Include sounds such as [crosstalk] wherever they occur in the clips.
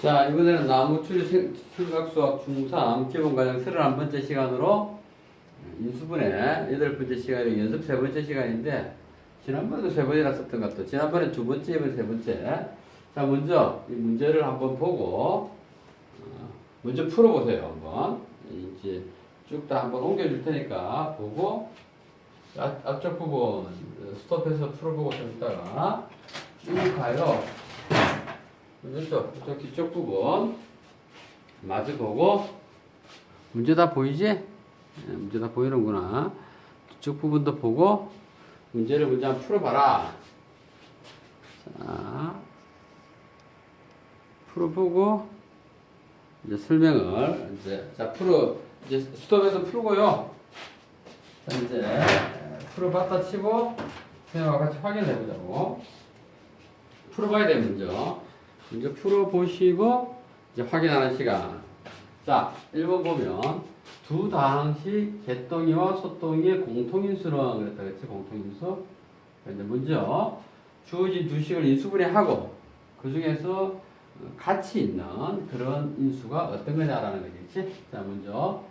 자, 이번에는 나무추리 생각수학 중3 기본과정 31번째 시간으로 인수분해 여덟 번째 시간이 연습 세 번째 시간인데 지난번에도 세 번이나 썼던 것 같아. 지난번에 두 번째, 이번 세 번째. 자, 먼저 이 문제를 한번 보고 어, 먼저 풀어보세요. 한번 이제 쭉 다 한번 옮겨줄 테니까 보고 앞, 앞쪽 부분 스톱해서 풀어보고 좀 있다가 쭉 가요. 이쪽, 이쪽 뒤쪽 부분 마주 보고 문제 다 보이지? 네, 문제 다 보이는구나. 뒤쪽 부분도 보고 문제를 먼저 한번 풀어봐라. 자, 풀어보고 이제 설명을 이제 자 풀어 이제 스톱해서 풀고요. 자 이제 풀어봤다 치고 선생님과 같이 확인을 해보자고. 풀어봐야 돼 먼저. 먼저 풀어보시고 이제 확인하는 시간. 자, 1번 보면 두 다항식 개똥이와 소똥이의 공통인수는 그랬다 그랬지 공통인수. 이제 먼저 주어진 두 식을 인수분해하고 그 중에서 같이 있는 그런 인수가 어떤 거냐라는 거지. 자, 먼저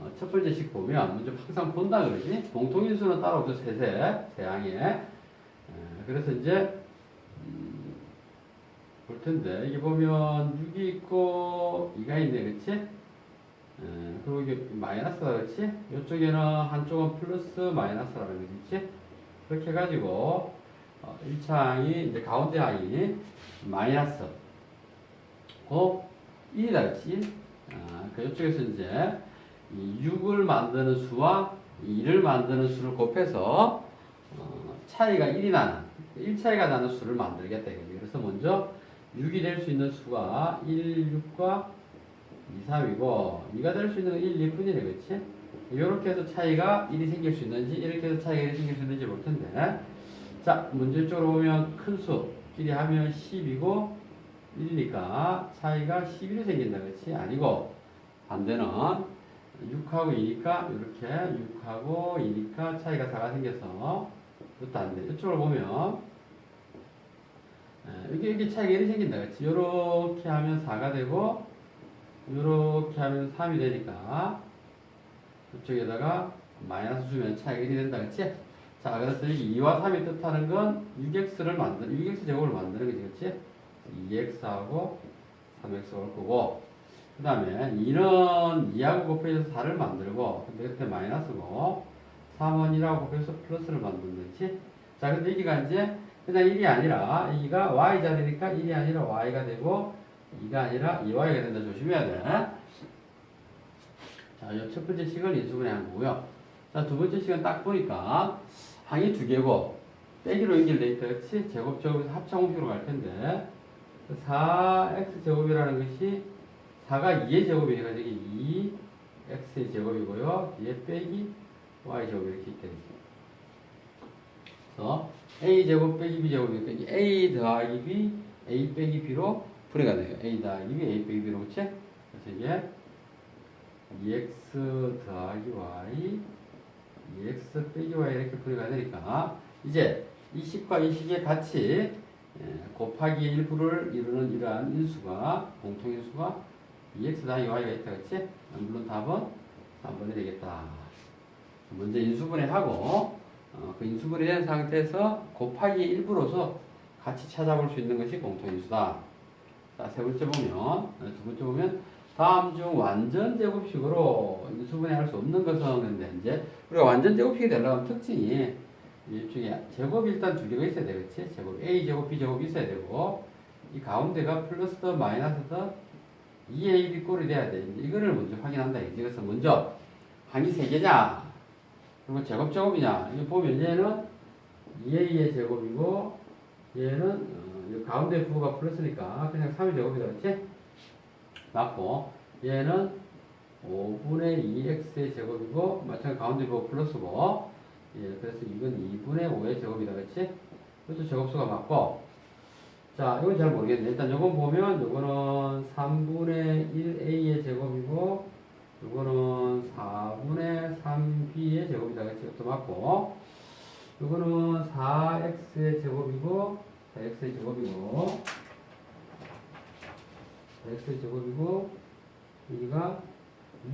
어, 첫 번째 식 보면 먼저 항상 본다 그러지. 공통인수는 따로 없어 세세 세항에. 에, 그래서 이제 음, 볼 텐데 이게 보면 6이 있고 2가 있네 그치? 에, 그리고 이게 마이너스다 그렇지? 이쪽에는 한쪽은 플러스 마이너스라는 거지 그렇게 해가지고 어, 1창이 이제 가운데 항이 마이너스 고 1이다 그렇지? 아, 그 이쪽에서 이제 이 6을 만드는 수와 2를 만드는 수를 곱해서 어, 차이가 1이 나는 1차이가 나는 수를 만들겠다. 그래서 먼저 6이 될 수 있는 수가 1, 6과 2, 3이고 2가 될 수 있는 건 1, 2뿐이네 그렇지? 이렇게 해서 차이가 1이 생길 수 있는지 이렇게 해서 차이가 1이 생길 수 있는지 볼 텐데 자 문제 쪽으로 보면 큰 수끼리 하면 10이고 1이니까 차이가 11이 생긴다 그렇지? 아니고 반대는 6하고 2니까 이렇게 6하고 2니까 차이가 4가 생겨서 이것도 안 돼. 이쪽으로 보면 예, 이게 이게 차이가 1이 생긴다 그렇지? 요렇게 하면 4가 되고 요렇게 하면 3이 되니까 이쪽에다가 마이너스 주면 차이가 1이 된다 그렇지? 자 그래서 여기 2와 3이 뜻하는 건 6x를 만드는 6x 제곱을 만드는 거지 그렇지? 2x하고 3x 올 거고 그 다음에 2는 2하고 곱해서 4를 만들고 근데 그때 마이너스고 3은 1하고 곱해서 플러스를 만든다지 자 근데 여기가 이제 그냥 1이 아니라 여기가 y 자리니까 1이 아니라 y가 되고 2가 아니라 2y가 된다 조심해야 돼. 자, 이 첫 번째 식은 인수분해 한 거고요. 자, 두 번째 식은 딱 보니까 항이 두 개고 빼기로 연결돼 있다. 그렇지? 제곱 제곱에서 합창 공식으로 갈 텐데 4x 제곱이라는 것이 4가 2의 제곱이니까 여기 2x의 제곱이고요. 뒤에 빼기 y 제곱 이렇게 있게 되죠. 그래서 a 제곱 빼기 b 제곱이니까 a 더하기 b, a 빼기 b로 분해가 돼요. a 더하기 b, a 빼기 b로 그치? 그래서 이게 2x 더하기 y, 2x 빼기 y 이렇게 분해가 되니까 이제 이 식과 이 식의 같이 예, 곱하기 일부를 이루는 이러한 인수가 공통인수가 2x 더하기 y가 있다 그치? 물론 답은 3번이 되겠다. 먼저 인수분해 하고 어, 그 인수분해 된 상태에서 곱하기 일부로서 같이 찾아볼 수 있는 것이 공통인수다. 자, 세 번째 보면, 어, 두 번째 보면, 다음 중 완전 제곱식으로 인수분해 할 수 없는 것은 이제 우리가 완전 제곱식이 되려면 특징이 이쪽에 제곱이 일단 두 개가 있어야 되겠지? 제곱 A 제곱 B 제곱이 있어야 되고 이 가운데가 플러스 더 마이너스 더 2AB 꼴이 돼야 돼. 이거를 먼저 확인한다. 이제 그래서 먼저 항이 세 개냐? 그리고 제곱 제곱이냐? 이거 보면 얘는 2A의 제곱이고 얘는 어, 이 가운데 부호가 플러스니까 그냥 3의 제곱이다. 그렇지? 맞고 얘는 5분의 2x의 제곱이고 마찬가지 가운데 부호 플러스고 예, 그래서 이건 2분의 5의 제곱이다. 그렇지? 이것도 제곱수가 맞고 자, 이건 잘 모르겠네. 일단 요건 보면 요거는 3분의 1a의 제곱이고 요거는 4분의 3b의 제곱이다. 그렇지? 이것도 맞고 요거는 4x의 제곱이고 4x의 제곱이고 x 제곱이고 여기가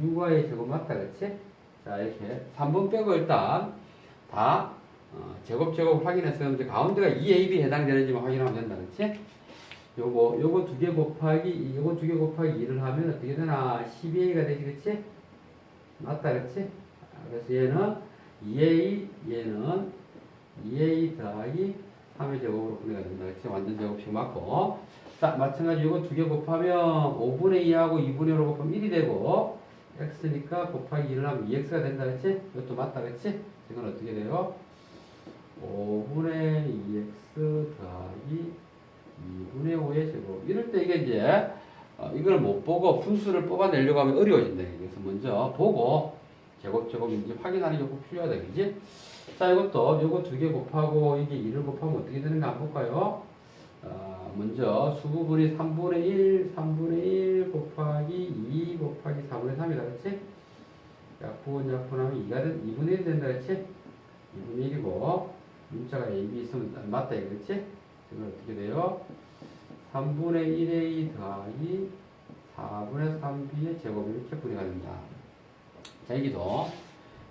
6y 제곱 맞다 그치? 자 이렇게 3번 빼고 일단 다 어, 제곱 제곱 확인해서 이제 가운데가 2ab 해당되는지만 확인하면 된다 그치? 요거 요거 두 개 곱하기 이- 요거 두 개 곱하기 2를 하면 어떻게 되나 12a가 되지 그치? 맞다 그치? 아, 그래서 얘는 2a 얘는 2a 더하기 3의 제곱으로 분해가 된다 그치? 완전 제곱식 맞고 자 마찬가지 요거 두 개 곱하면 5분의 2하고 2분의 1로 곱하면 1이 되고 x니까 곱하기 2를 하면 2x가 된다 그치? 이것도 맞다 그치? 이건 어떻게 돼요? 5분의 2x 더하기 2분의 5의 제곱. 이럴 때 이게 이제 어, 이걸 못 보고 분수를 뽑아내려고 하면 어려워진다. 그래서 먼저 보고 제곱 제곱인지 확인하는 게 꼭 필요하다. 그지? 자, 이것도 요거 두 개 곱하고 이게 2를 곱하면 어떻게 되는가 한번 볼까요? 어, 먼저 수부분이 3분의 1, 3분의 1 곱하기 2 곱하기 4분의 3이다. 그렇지? 약분 약분하면 2가 된, 2분의 1이 된다. 그렇지? 2분의 1이고 문자가 A, B 있으면 맞다. 그렇지? 이건 어떻게 돼요? 3분의 1a 더하기 4분의 3b의 제곱이 이렇게 분해가 된다. 자, 여기도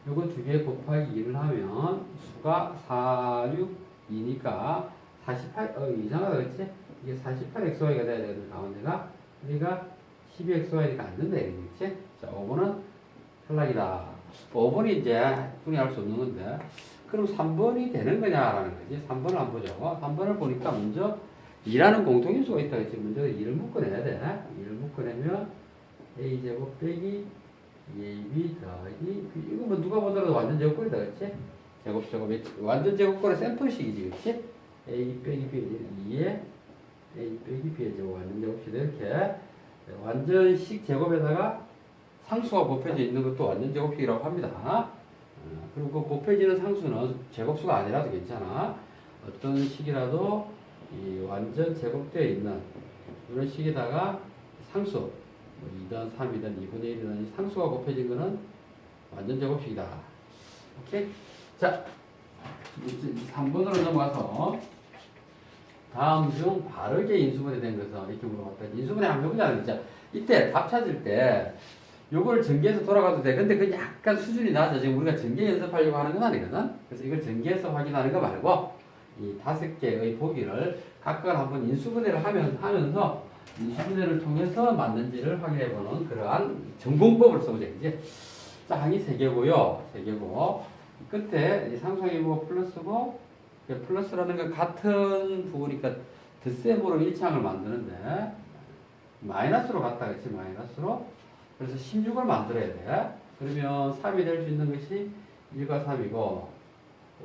요거 두 개 곱하기 2를 하면 수가 4, 6, 2니까 48, 어, 이상하다 그랬지? 이게 48xy가 돼야 되거든, 가운데가. 우리가 12xy니까 안 된다, 이거지? 자, 5번은 탈락이다. 5번이 이제 분해할 수 없는 건데, 그럼 3번이 되는 거냐라는 거지. 3번을 한번 보자고. 3번을 보니까 먼저 2라는 공통인수가 있다 그랬지. 먼저 2를 묶어내야 돼. 2를 묶어내면 a제곱 빼기 2ab 더하기. 이거 뭐 누가 보더라도 완전 제곱꼴이다 그랬지. 제곱 제곱 완전 제곱꼴의 샘플식이지 그렇지. a 빼기 b 2에 a 빼기 b의 제곱 완전 제곱식 이렇게 완전식 제곱에다가 상수가 곱해져 있는 것도 완전 제곱식이라고 합니다. 어, 그리고 그 곱해지는 상수는 제곱수가 아니라도 괜찮아. 어떤 식이라도 이 완전 제곱되어 있는 이런 식에다가 상수, 뭐 2든 3이든 2분의 1이든 상수가 곱해진 거는 완전 제곱식이다. 오케이? 자, 이제 3번으로 넘어가서 다음 중 바르게 인수분해 된 것은 이렇게 물어봤다. 인수분해 한번 해보자는 거죠. 이때 답 찾을 때 요걸 전개해서 돌아가도 돼. 근데 그 약간 수준이 낮아. 지금 우리가 전개 연습하려고 하는 건 아니거든. 그래서 이걸 전개해서 확인하는 거 말고 이 다섯 개의 보기를 각각 한번 인수분해를 하면, 하면서 인수분해를 통해서 맞는지를 확인해보는 그러한 전공법을 써보자. 이제 자, 항이 세 개고요. 세 개고 끝에 이 상상이 뭐 플러스고 그 플러스라는 건 같은 부분이니까 덧셈으로 일창을 만드는데 마이너스로 갔다 그치 마이너스로 그래서 16을 만들어야 돼. 그러면 3이 될 수 있는 것이 1과 3이고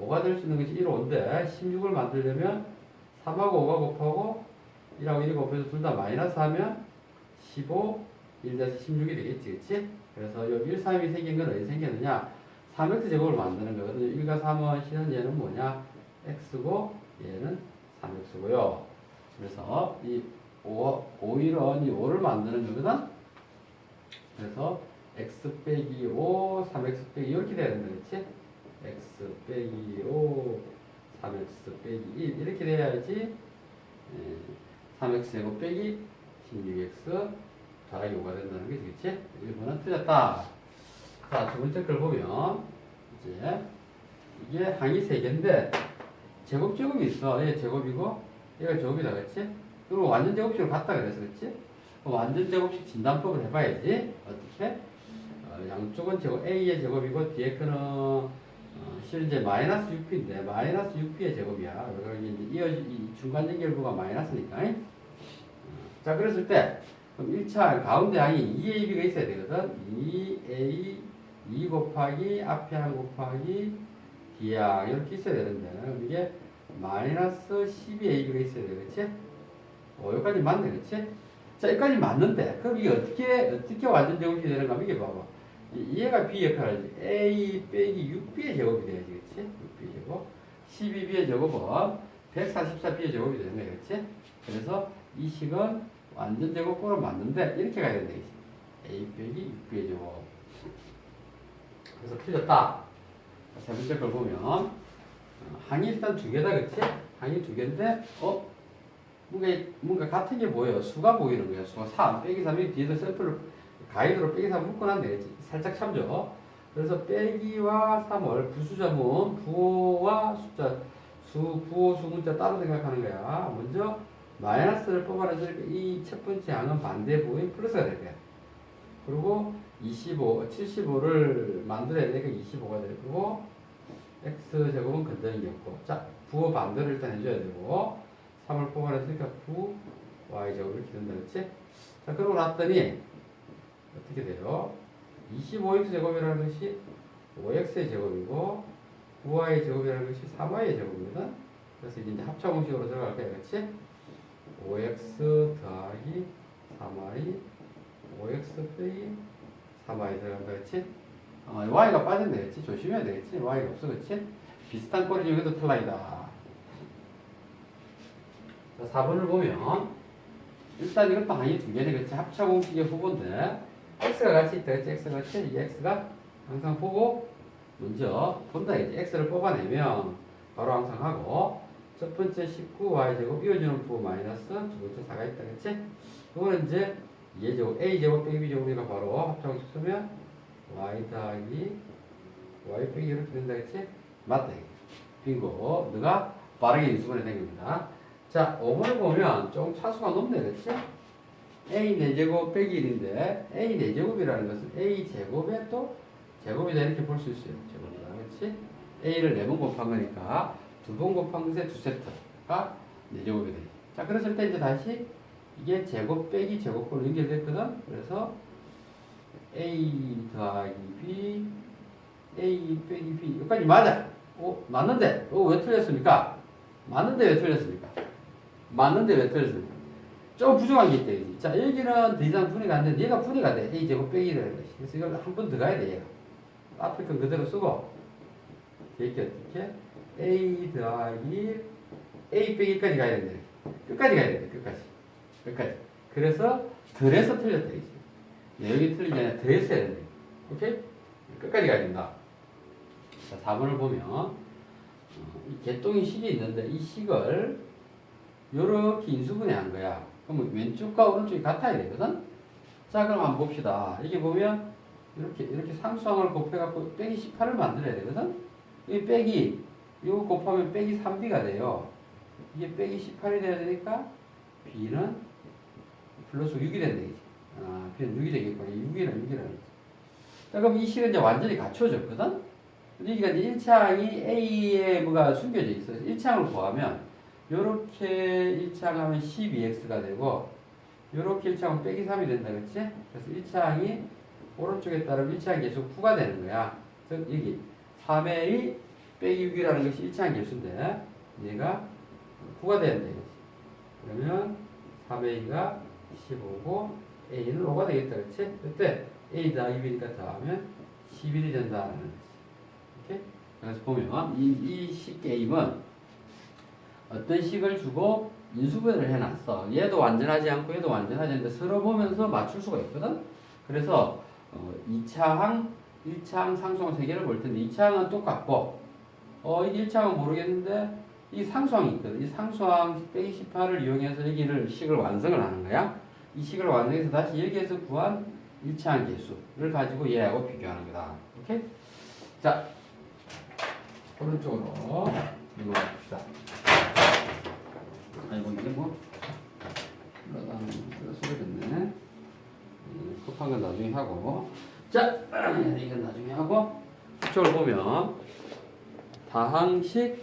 5가 될 수 있는 것이 1, 5인데 16을 만들려면 3하고 5가 곱하고 1하고 1이 곱해서 둘 다 마이너스 하면 15, 1 대서 16이 되겠지, 그치? 그래서 요 1, 3이 생긴 건 어디 생겼느냐? 3x 제곱을 만드는 거거든요. 1과 3은 실은 얘는 뭐냐? x고 얘는 3x고요. 그래서 이 5, 5, 1은 이 5를 만드는 거거든? 그래서 x 빼기 5, 3x 빼기 이렇게 돼야 된다, 그렇지? x 빼기 5, 3x 빼기 1 이렇게 돼야지 예, 3x 제곱 빼기 16x 더하기 5가 된다는 거지, 그렇지? 1번은 틀렸다. 자, 두 번째 걸 보면 이제 이게 항이 세 개인데 제곱 제곱이 있어. 얘 제곱이고 얘가 제곱이다, 그렇지? 그리고 완전 제곱식으로 갔다 그래서 그렇지? 완전 제곱식 진단법을 해봐야지. 어떻게? 어, 양쪽은 제곱 A의 제곱이고 뒤에 거는 어, 실은 이제 마이너스 6P인데 마이너스 6P의 제곱이야. 여기 이제 이어 이 중간 연결부가 마이너스니까. 어, 자 그랬을 때 그럼 1차 가운데 항이 2AB가 있어야 되거든. 2A 2 곱하기 앞에 한 곱하기 뒤에 항 이렇게 있어야 되는데 이게 마이너스 12AB가 있어야 돼. 그렇지? 어, 여기까지 맞네. 그렇지? 자, 여기까지 맞는데, 그럼 이게 어떻게, 어떻게 완전 제곱이 되는가 하면 이게 봐봐. 이- 얘가 B 역할을 하지. A 빼기 6B의 제곱이 돼야지. 그치? 6B의 제곱. 12B의 제곱은 144B의 제곱이 되는 거야. 그치? 그래서 이 식은 완전 제곱꼴을 맞는데, 이렇게 가야 된다. 이지. A 빼기 6B의 제곱. 그래서 틀렸다. 자, 세 번째 걸 보면, 어, 항이 일단 두 개다. 그치? 항이 두 개인데, 어? 뭔가, 뭔가 같은 게 보여요. 수가 보이는 거예요. 수가 3, 빼기 3이 뒤에서 셀프를 가이드로 빼기 3 묶어놨네. 그렇지? 살짝 참죠. 그래서 빼기와 3을 부수자문 부호와 숫자 수 부호 수 문자 따로 생각하는 거야. 먼저 마이너스를 뽑아내서 이첫 번째 항은 반대 부호인 플러스가 될 거야. 그리고 25, 75를 만들어야 되니까 25가 될 거고 x 제곱은 없고 자 부호 반대를 일단 해줘야 되고 3을 뽑아냈으니까 부 y 제곱 이렇게 된다 그렇지? 자 그러고 났더니 어떻게 돼요? 25x 제곱이라는 것이 5x의 제곱이고 9y 제곱이라는 것이 3y의 제곱이거든. 그래서 이제 합차 공식으로 들어갈 거야, 그렇지? 5x 더하기 3y, 5x 빼기 3y 들어간다, 그렇지? 어, y가 빠진다, 그렇지? 조심해야 되겠지? y가 없어, 그렇지? 비슷한 꼴이 여기도 탈락이다. 자, 4번을 보면 일단 이것도 항이 두 개네, 그렇지? 합차 공식의 후보인데 x가 같이 있다, 그렇지? x가 같이 이 x가 항상 보고 먼저 본다, 이제 x를 뽑아내면 바로 항상 하고 첫 번째 19y 제곱 이어주는 부호 마이너스 두 번째 4가 있다, 그렇지? 이거는 이제 a 제곱 a 제곱 빼기 b 제곱이니까 바로 합차 공식 쓰면 y 더하기 y 빼기 이렇게 된다, 그렇지? 맞다, 이게. 빙고. 너가 빠르게 인수분해 된 겁니다. 자, 5번을 보면 조금 차수가 높네, 그렇지? a 4제곱 빼기 1인데 a 4제곱이라는 것은 a 제곱에 또 제곱이다 이렇게 볼 수 있어요. 제곱이다. 그렇지? a를 4번 곱한 거니까 두 번 곱한 것에 두 세트가 4제곱이 되지. 자, 그랬을 때 이제 다시 이게 제곱 빼기 제곱으로 연결됐거든. 그래서 a 더하기 b a 빼기 b 여기까지 맞아. 어, 맞는데? 어, 왜 틀렸습니까? 맞는데 왜 틀렸습니까? 맞는데 왜 틀렸습니까? 좀 부족한 게 있다, 이지. 자, 여기는 더 이상 분해가 안 되는데, 얘가 분해가 돼. A 제곱 빼기라는 것이. 그래서 이걸 한 번 더 가야 돼, 얘가. 앞에 건 그대로 쓰고, 이렇게 어떻게? A 더하기 A 빼기까지 가야 된다. 끝까지 가야 된다, 끝까지. 끝까지. 그래서 덜해서 틀렸다, 이지. 내용이 틀린 게 아니라 덜해서 해야 된다. 오케이? 끝까지 가야 된다. 자, 4번을 보면, 어, 이 개똥이 식이 있는데, 이 식을 요렇게 인수분해한 거야. 그러면 왼쪽과 오른쪽이 같아야 되거든? 자, 그럼 한번 봅시다. 이게 보면, 이렇게, 이렇게 상수항을 곱해갖고 빼기 18을 만들어야 되거든? 이 빼기, 이거 곱하면 빼기 3b가 돼요. 이게 빼기 18이 돼야 되니까, b는 플러스 6이 된다. 아, b는 6이 되겠구나. 6이랑 6이랑. 자, 그럼 이 식은 이제 완전히 갖춰졌거든? 여기가 이제 1창이 A에 뭐가 숨겨져 있어요. 1창을 구하면, 요렇게 1창 하면 12x가 되고, 요렇게 1창은 빼기 3이 된다, 그치? 그래서 1창이 오른쪽에 따르면 1창 계수 9가 되는 거야. 그래서 여기 3a 빼기 6이라는 것이 1창 계수인데, 얘가 9가 되는다, 이거지. 그러면 3a가 15고, a는 5가 되겠다, 그치? 그때 a 더하기 b니까 더하면 11이 된다는 거지. 오케이? 그래서 보면 이, 이식 게임은 어떤 식을 주고 인수분해를 해놨어. 얘도 완전하지 않고 얘도 완전하지 않는데 서로 보면서 맞출 수가 있거든. 그래서 어, 2차항, 1차항 상수항 세 개를 볼 텐데 2차항은 똑같고 어, 이 1차항은 모르겠는데 이 상수항이 있거든. 이 상수항 빼기 18을 이용해서 여기를 식을 완성을 하는 거야. 이 식을 완성해서 다시 여기에서 구한 1차항 개수를 가지고 얘하고 비교하는 거다. 오케이? 자, 오른쪽으로 넘어갑시다. 아이고 이게 뭐 그러다 소리 됐네. 급한 건 나중에 하고 자 [clears throat] 이건 나중에 하고 이쪽을 보면 다항식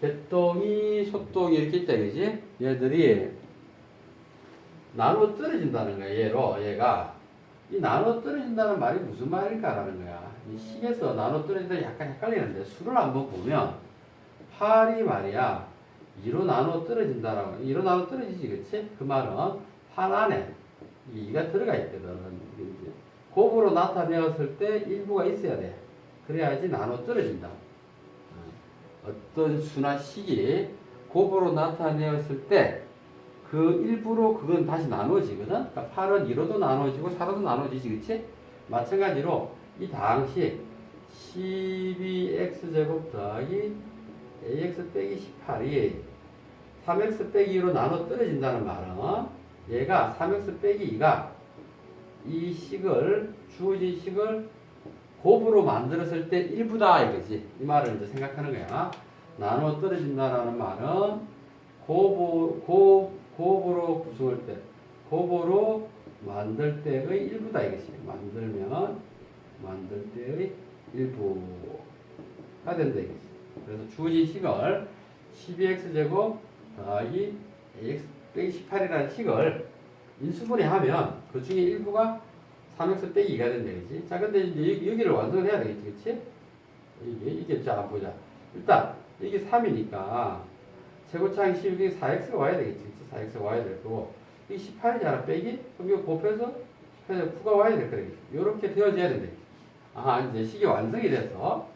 개똥이 소똥이 이렇게 있다 그지? 얘들이 나눠 떨어진다는 거야 얘로 얘가 이 나눠 떨어진다는 말이 무슨 말일까라는 거야. 이 식에서 나눠 떨어진다 약간 헷갈리는데 수를 한번 보면 8이 말이야 2로 나눠 떨어진다라고 2로 나눠 떨어지지 그치? 그 말은 8 안에 2가 들어가 있거든. 곱으로 나타내었을 때 일부가 있어야 돼. 그래야지 나눠 떨어진다. 어, 어떤 수나 식이 곱으로 나타내었을 때 그 일부로 그건 다시 나눠지거든. 그러니까 8은 2로도 나눠지고 4로도 나눠지지, 그치? 마찬가지로 이 다항식 12x 제곱 더하기 ax 빼기 18이 3x 빼기 2로 나눠 떨어진다는 말은 얘가 3x 빼기 2가 이 식을 주어진 식을 곱으로 만들었을 때 일부다 이거지. 이 말을 이제 생각하는 거야. 나눠 떨어진다라는 말은 곱으로, 곱, 곱으로 구성할 때 곱으로 만들 때의 일부다 이것이. 만들면 만들 때의 일부가 된다 이것이 그래서 주어진 식을 12x제곱 ax 빼기 18이라는 식을 인수분해 하면 그 중에 일부가 3x 빼기 2가 된다 그지. 자 근데 이제 여기, 여기를 완성을 해야 되겠지 그치? 이게 이게 자 보자. 일단 이게 3이니까 제곱창 12에 4x가 와야 되겠지 그치? 4x가 와야 될 거고 이 18이잖아? 빼기? 그럼 이거 곱해서 18에 9가 와야 될 거겠지. 요렇게 되어져야 된다 아 이제 식이 완성이 돼서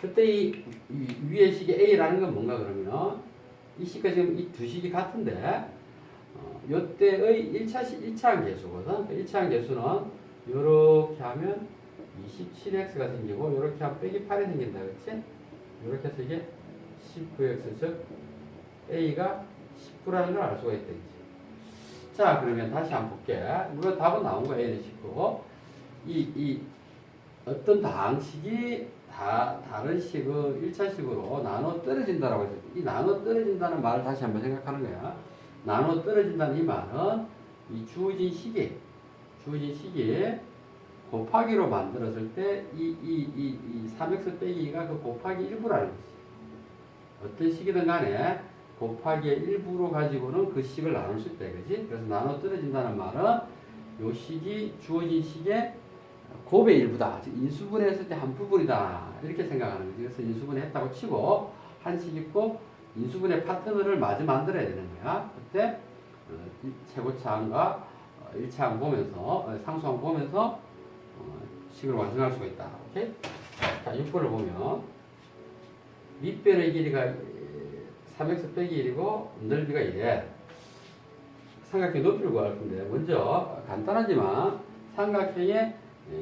그때 이, 이 위에 식이 A라는 건 뭔가 그러면 이 식과 지금 이 두 식이 같은데 어, 요때의 1차 시 1차항 계수거든. 그 1차항 계수는 요렇게 하면 27x가 생기고 요렇게 하면 빼기 8이 생긴다. 그렇지? 요렇게 해서 이게 19x 즉 a가 19라는 걸 알 수가 있다. 그치? 자, 그러면 다시 한번 볼게. 물론 답은 나온 거야. a는 19. 이, 이 어떤 다항식이 다, 다른 식을 1차식으로 나눠 떨어진다라고 해서 이 나눠 떨어진다는 말을 다시 한번 생각하는 거야. 나눠 떨어진다는 이 말은 이 주어진 식이 주어진 식이 곱하기로 만들었을 때 이 이 이 이 3x 빼기가 그 곱하기 일부라는 거지. 어떤 식이든 간에 곱하기의 일부로 가지고는 그 식을 나눌 수 있다 그지? 그래서 나눠 떨어진다는 말은 요 식이 주어진 식의 곱의 일부다. 즉 인수분해했을 때 한 부분이다. 이렇게 생각하는 거지. 그래서 인수분해 했다고 치고 한식 있고 인수분해 파트너를 마저 만들어야 되는 거야. 그때 어, 이 최고차항과 어, 1차항 보면서 어, 상수항 보면서 어, 식을 완성할 수가 있다. 오케이? 자, 6번을 보면 밑변의 길이가 3x 빼기 1이고 넓이가 1에 삼각형 높이를 구할 건데 먼저 간단하지만 삼각형의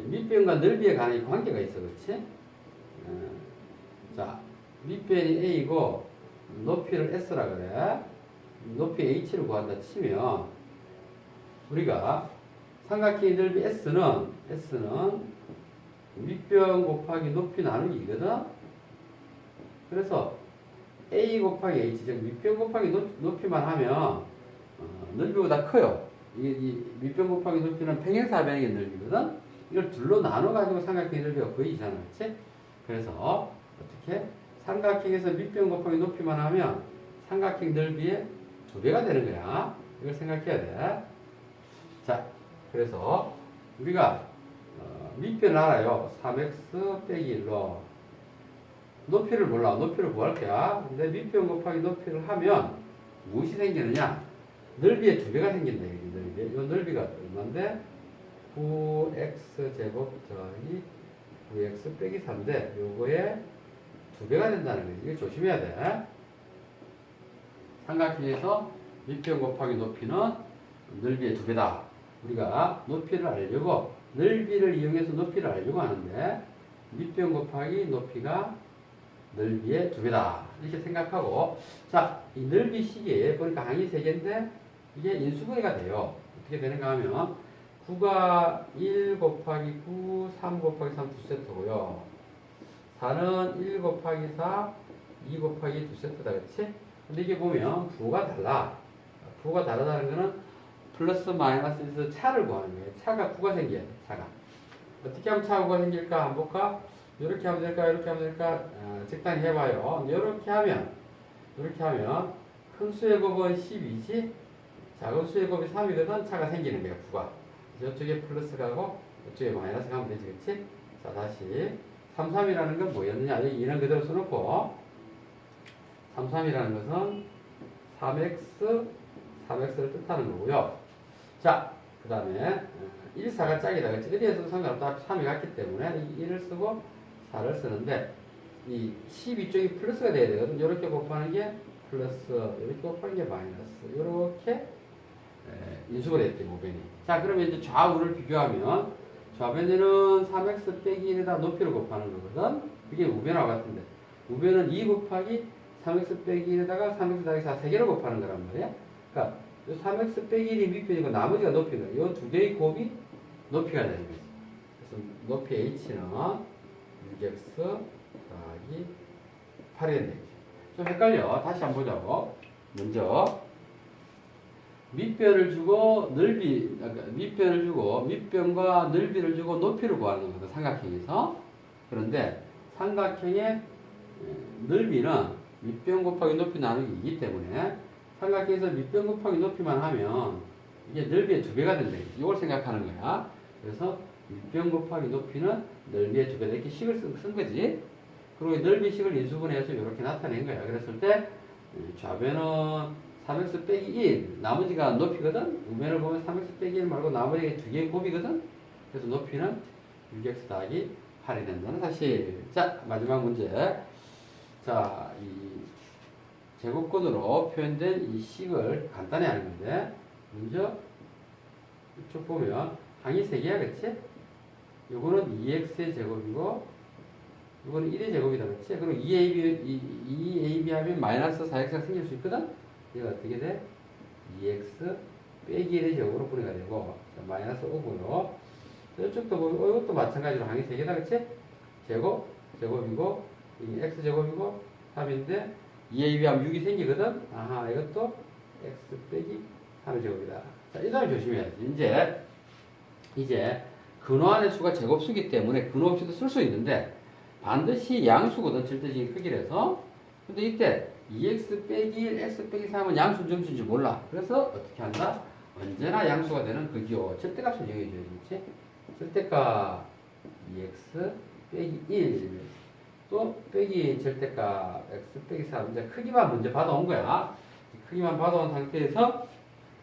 밑변과 넓이에 관한 관계가 있어 그렇지? 어, 자 밑변이 a이고 높이를 s라 그래. 높이 h를 구한다 치면 우리가 삼각형의 넓이 s는 s는 밑변 곱하기 높이 나누기거든? 그래서 a 곱하기 h 즉 밑변 곱하기 높, 높이만 하면 어, 넓이보다 커요. 이, 이 밑변 곱하기 높이는 평행사변의 넓이거든? 이걸 둘로 나눠 가지고 삼각형의 넓이가 보이잖아 그치? 그래서 어떻게 삼각형에서 밑변 곱하기 높이만 하면 삼각형 넓이의 두 배가 되는 거야. 이걸 생각해야 돼. 자, 그래서 우리가 어, 밑변을 알아요. 3x 빼기 1로 높이를 몰라. 높이를 구할 거야. 근데 밑변 곱하기 높이를 하면 무엇이 생기느냐? 넓이의 두 배가 생긴다. 이 넓이. 이 넓이가 얼마인데? 9x 제곱 더하기 9x 빼기 3인데 요거에 두 배가 된다는 거지. 이거 조심해야 돼. 삼각형에서 밑변 곱하기 높이는 넓이의 두 배다. 우리가 높이를 알려고 넓이를 이용해서 높이를 알려고 하는데 밑변 곱하기 높이가 넓이의 두 배다. 이렇게 생각하고 자, 이 넓이 시계에 보니까 항이 세 개인데 이게 인수분해가 돼요. 어떻게 되는가 하면 9가 1 곱하기 9, 3 곱하기 3 두 세트고요. 4는 1 곱하기 4, 2 곱하기 두 세트다. 그렇지? 근데 이게 보면 부가 달라. 부가 다르다는 거는 플러스 마이너스에서 차를 구하는 거예요. 차가 부가 생겨야 돼. 차가. 어떻게 하면 차가 생길까? 한번 볼까? 이렇게 하면 될까? 이렇게 하면 될까? 어, 적당히 해봐요. 이렇게 하면 이렇게 하면 큰 수의 곱은 12지 작은 수의 곱이 3이거든 차가 생기는 거야 부가 이쪽에 플러스 가고 이쪽에 마이너스 가면 되지 그치? 자 다시. 3, 3이라는 건 뭐였느냐? 여기 2는 그대로 써놓고. 3, 3이라는 것은 3x 3x를 뜻하는 거고요. 자그 다음에 1, 4가 짝이다 그치? 어디에서도 상관없다 3이 같기 때문에 이 1을 쓰고 4를 쓰는데 이 12쪽이 플러스가 돼야 되거든. 이렇게 곱하는 게 플러스 이렇게 곱하는 게 마이너스. 이렇게 인수가 됐대 모변이 자 그러면 이제 좌우를 비교하면 좌변에는 3x 빼기 1에다 높이를 곱하는 거거든 그게 우변하고 같은데 우변은 2 곱하기 3x 빼기 1에다가 3x 더하기 4 3개를 곱하는 거란 말이야. 그러니까 이 3x 빼기 1이 밑변이고 나머지가 높이다. 이두 개의 곱이 높이가 되는 거지. 그래서 높이 h는 6x 더하기 8이 된다. 좀 헷갈려. 다시 한번 보자고. 먼저 밑변을 주고 넓이 그러니까 밑변을 주고 밑변과 넓이를 주고 높이를 구하는 겁니다. 삼각형에서. 그런데 삼각형의 에, 넓이는 밑변 곱하기 높이 나누기이기 때문에 삼각형에서 밑변 곱하기 높이만 하면 이게 넓이의 두 배가 된다. 이걸 생각하는 거야. 그래서 밑변 곱하기 높이는 넓이의 두 배다. 이렇게 식을 쓴, 쓴 거지. 그리고 이 넓이식을 인수분해해서 이렇게 나타낸 거야. 그랬을 때 에, 좌변은 3x 빼기 1 나머지가 높이거든 우변을 보면 3x 빼기 1 말고 나머지 두 개의 곱이거든 그래서 높이는 6x 더하기 8이 된다는 사실 자 마지막 문제 자이 제곱권으로 표현된 이 식을 간단히 하는 건데 먼저 이쪽 보면 항이 3개야 그치? 요거는 2x의 제곱이고 이거는 1의 제곱이다 그치? 그리고 2ab, 2ab 하면 마이너스 4x가 생길 수 있거든? 얘가 어떻게 돼? 2x 빼기 1의 제곱으로 분해가 되고 자, 마이너스 5고요 이쪽도 보면 어, 이것도 마찬가지로 항이 3개다 그치? 제곱, 제곱이고 이게 x 제곱이고 3인데 2ab 하면 6이 생기거든? 아하 이것도 x 빼기 3의 제곱이다 자, 이 다음에 조심해야지 이제 이제 근호안의 수가 제곱수기 때문에 근호 없이도 쓸 수 있는데 반드시 양수거든 절대적인 크기라서 근데 이때 2x 빼기 1, x 빼기 3은 양수 정수인지 몰라 그래서 어떻게 한다? 언제나 양수가 되는 극이요 절대값을 정해줘야지 그치? 절대값 2x 빼기 1 또 빼기 절대값 x 빼기 3 이제 크기만 먼저 받아온 거야 크기만 받아온 상태에서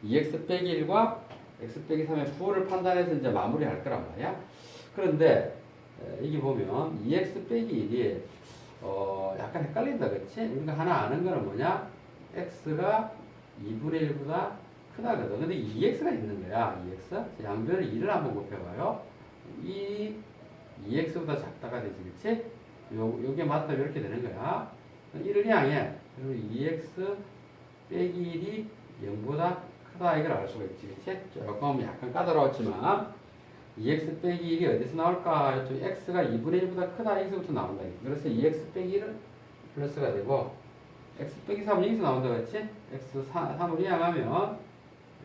2x 빼기 1과 x 빼기 3의 부호를 판단해서 이제 마무리할 거란 말이야. 그런데 에, 여기 보면 2x 빼기 1이 어 약간 헷갈린다 그치? 우리가 하나 아는 거는 뭐냐? x가 2분의 1보다 크다거든. 근데 2x가 있는 거야. 2x. 자, 양변을 2를 한번 곱해봐요. 이 2x보다 작다가 되지 그치? 요, 요게 맞다면 이렇게 되는 거야. 1을 향해 그리고 2x 빼기 1이 0보다 크다 이걸 알 수가 있지 그치? 조금 약간 까다로웠지만 2x 빼기 1이 어디서 나올까? 이쪽 x가 2분의 1보다 크다 여기서부터 나온다 그래서 2x 빼기 1은 플러스가 되고 x 빼기 3은 여기서 나온다 그렇지? x 3을 이항하면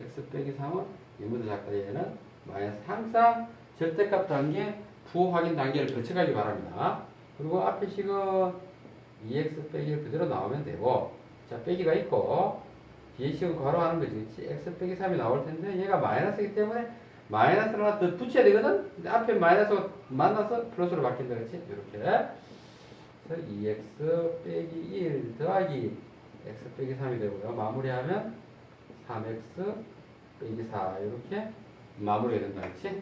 x 빼기 3은 0보다 작다 얘는 마이너스 항상 절대값 단계 부호 확인 단계를 거쳐가기 바랍니다 그리고 앞에 식은 2x 빼기 1 그대로 나오면 되고 자 빼기가 있고 뒤에 식은 괄호하는 거지 그치? x 빼기 3이 나올 텐데 얘가 마이너스이기 때문에 마이너스를 하나 더 붙여야 되거든? 근데 앞에 마이너스가 만나서 플러스로 바뀐다 그렇지? 이렇게 그래서 2x 빼기 1 더하기 x 빼기 3이 되고요 마무리하면 3x 빼기 4 이렇게 마무리가 된다 그렇지?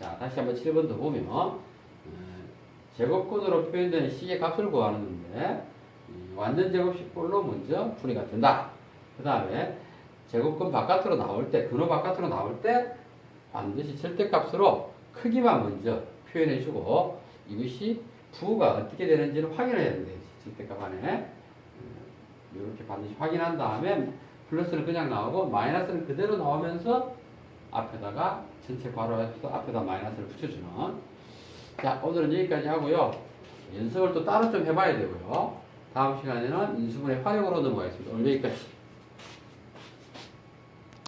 자 다시 한번 7번 더 보면 어, 제곱권으로 표현된 식의 값을 구하는 건데 이 완전 제곱식꼴로 먼저 풀이가 된다. 그 다음에 제곱권 바깥으로 나올 때, 근호 바깥으로 나올 때 반드시 절대값으로 크기만 먼저 표현해 주고 이것이 부가 어떻게 되는지는 확인해야 된다. 절대값 안에. 이렇게 반드시 확인한 다음에 플러스는 그냥 나오고 마이너스는 그대로 나오면서 앞에다가 전체 괄호에서 앞에다 마이너스를 붙여주는. 자 오늘은 여기까지 하고요. 연습을 또 따로 좀 해봐야 되고요. 다음 시간에는 인수분해 활용으로 넘어가겠습니다. 오늘 여기까지